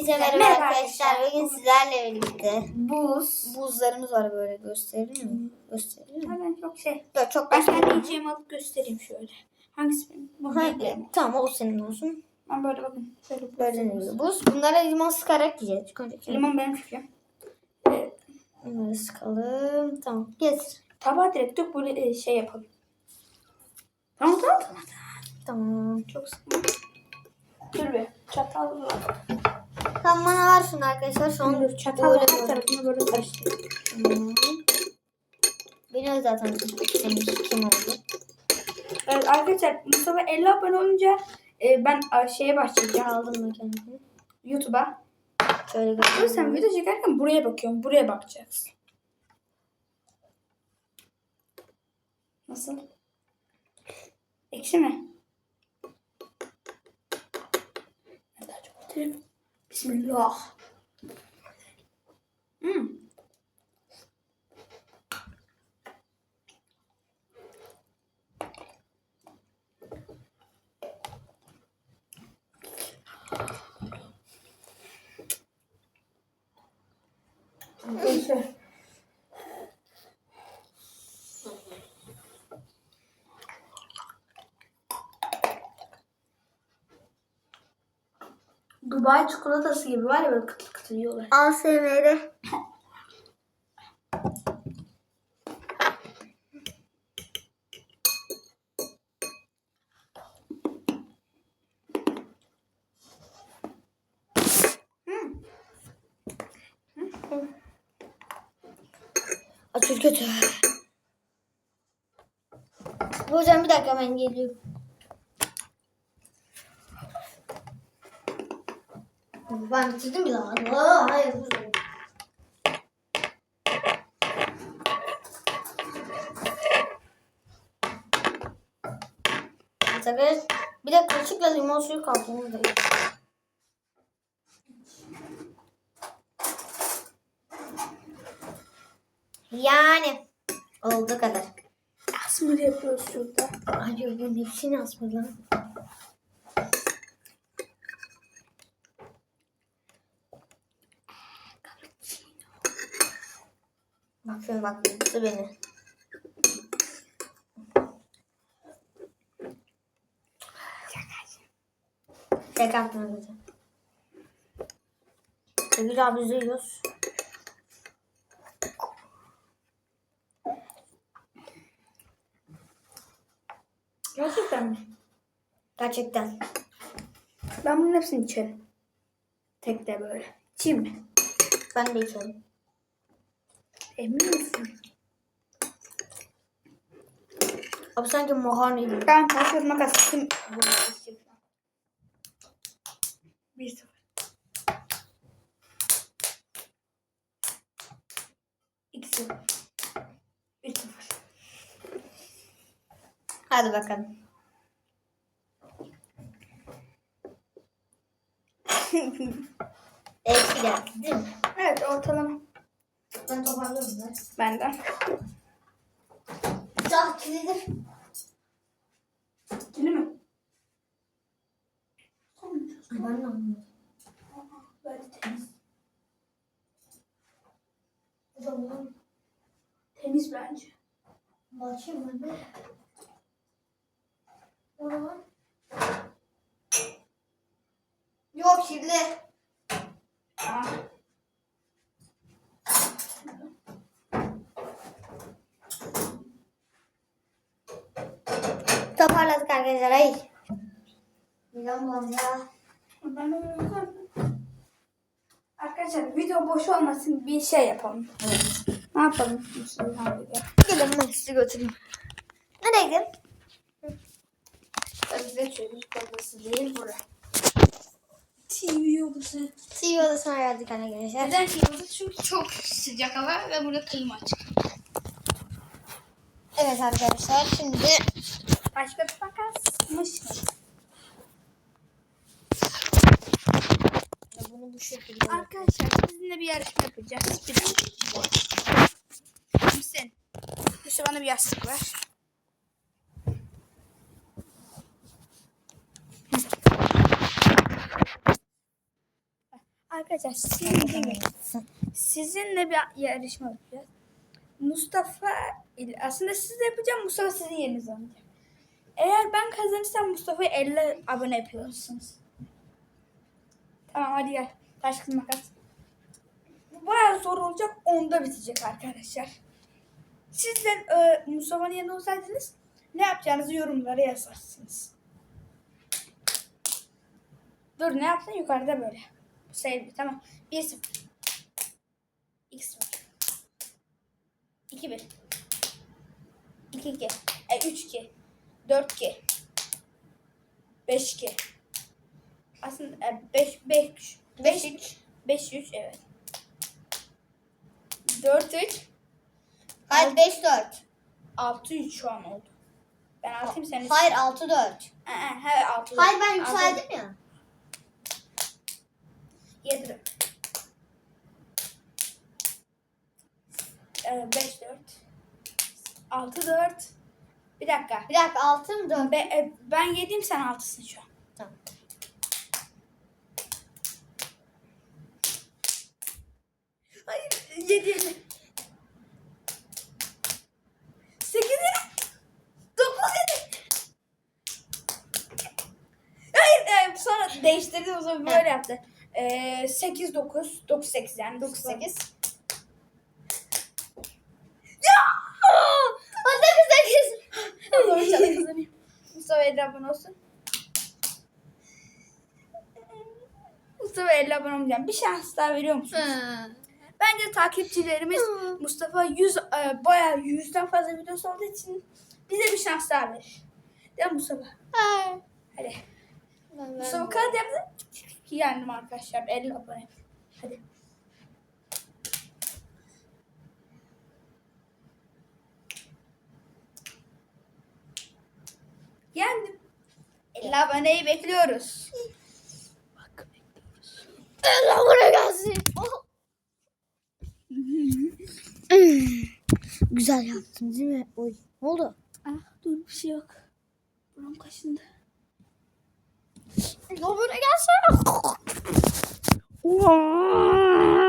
Hepinize merhaba Merhaba arkadaşlar. Bugün sizlerle birlikte Buz. buzlarımız var böyle gösterir mi? Gösterir mi? Hemen çok şey. Yok çok Ben kendi yiyeceğimi alıp göstereyim şöyle. Hangisi benim? Bu Ha, benim. Tamam o senin olsun. Ben böyle bakın. Şöyle Böyle ne buz. Bunlara limon sıkarak yiyeceğiz. İlk önce Limon benim fikrim. Ee, Bunları sıkalım. Tamam. Getir. tabağa direkt dök böyle e, şey yapalım. Tamam tamam tamam. Tamam. Çok sıkma. Dur be. Çatal var. Tamam bana var şunu arkadaşlar. Şu an Dur çatal böyle her tarafını böyle karıştır. Biliyoruz zaten senin kim oldu. Evet arkadaşlar Mustafa 50 abone olunca e, ben a, şeye başlayacağım. Aldım mı kendini? YouTube'a. Şöyle Dur sen video çekerken buraya bakıyorum. Buraya bakacaksın. Nasıl? Ekşi mi? Daha çok. Bismillah. Dubai çikolatası gibi var ya böyle kıtır kıtır yiyorlar. Sevmeri. Açıl kötü. Hocam bir dakika ben geliyorum. Ben bitirdim bile. Aa, hayır. dur. Tabii bir de kaşıkla limon suyu kaldı. da. Yani olduğu kadar. Asmır yapıyoruz şurada. Hayır ben hepsini asmadım. lan. Şöyle bak yuttu beni. Tek attım zaten. Sevgili abi izliyoruz. Gerçekten mi? Gerçekten. Ben bunun hepsini içerim. Tek de böyle. İçeyim mi? Ben de içerim. Emin misin? Abi sanki makarna gibi. Ben taş kağıt makas kim? Bir sıfır. İki sıfır. Üç sıfır. Hadi bakalım. Eksi geldi değil mi? Ben toparlıyorum ben. Benden. Sağ kilidi. Değil mi? Ben de. Böyle temiz. O zaman Temiz bence. bakayım ben de. O zaman. Yok kirli. Aa. Toparladık arkadaşlar. Ay. Midem ya. Ben. Arkadaşlar video boş olmasın bir şey yapalım. Ne yapalım? Gelin ben sizi götüreyim. Nereye gidin? Bize çocuk odası değil bura. TV odası. TV odasına geldik arkadaşlar. Neden TV odası? Çünkü çok sıcak hava ve burada klima açık. Evet arkadaşlar şimdi Başka bir makasmış. bunu bu şekilde Arkadaşlar sizinle bir yarışma yapacağız. Bir dakika. Misin? Yusuf bana bir yastık ver. Arkadaşlar sizinle, sizinle bir yarışma yapacağız. Mustafa aslında siz de yapacağım Mustafa sizin yerinize oynayacak. Eğer ben kazanırsam Mustafa'ya 50 abone yapıyorsunuz. Tamam hadi gel. Taş kız makas. Bu bayağı zor olacak. Onda bitecek arkadaşlar. Siz de e, Mustafa'nın yanında olsaydınız ne yapacağınızı yorumlara yazarsınız. Dur ne yaptın yukarıda böyle. Sayılır tamam. 1 0 2 0 2 1 2 2 e, 3 2 4 2 5 2 aslında 5 5 5 3 5 3 evet. 4 3 Hayır 5 4. 6 3 şu an oldu. Ben 6'yım sen Hayır 6 4. He he 6 Hayır ben yükseldim ya. 7 5 4 6 4 Bir dakika. Bir dakika 6 mı 4? Be, e, ben 7'yim sen 6'sın şu an. Tamam. Hayır 7 7 8 9 7 Hayır e, sonra değiştirdim o zaman böyle yaptı. E, 8 9 9 8 yani 9 8 Ya! Hadi 8. Doğru çalı kazanayım. Mustafa 50 abone olsun. Mustafa 50 abone olmayacağım. Bir şans daha veriyor musunuz? Bence takipçilerimiz. Mustafa 100 e, bayağı 100'den fazla videosu olduğu için bize bir şans daha verir. Değil mi Mustafa? Hadi. Mustafa kağıt yaptı. Yendim arkadaşlar 50 abone. Hadi. Yendim. 50 aboneyi bekliyoruz. Bak bekliyoruz. Gelsin. Güzel yaptın değil mi? Oy. Ne oldu? Ah dur bir şey yok. Buram kaşındı. Gelsin. Wow.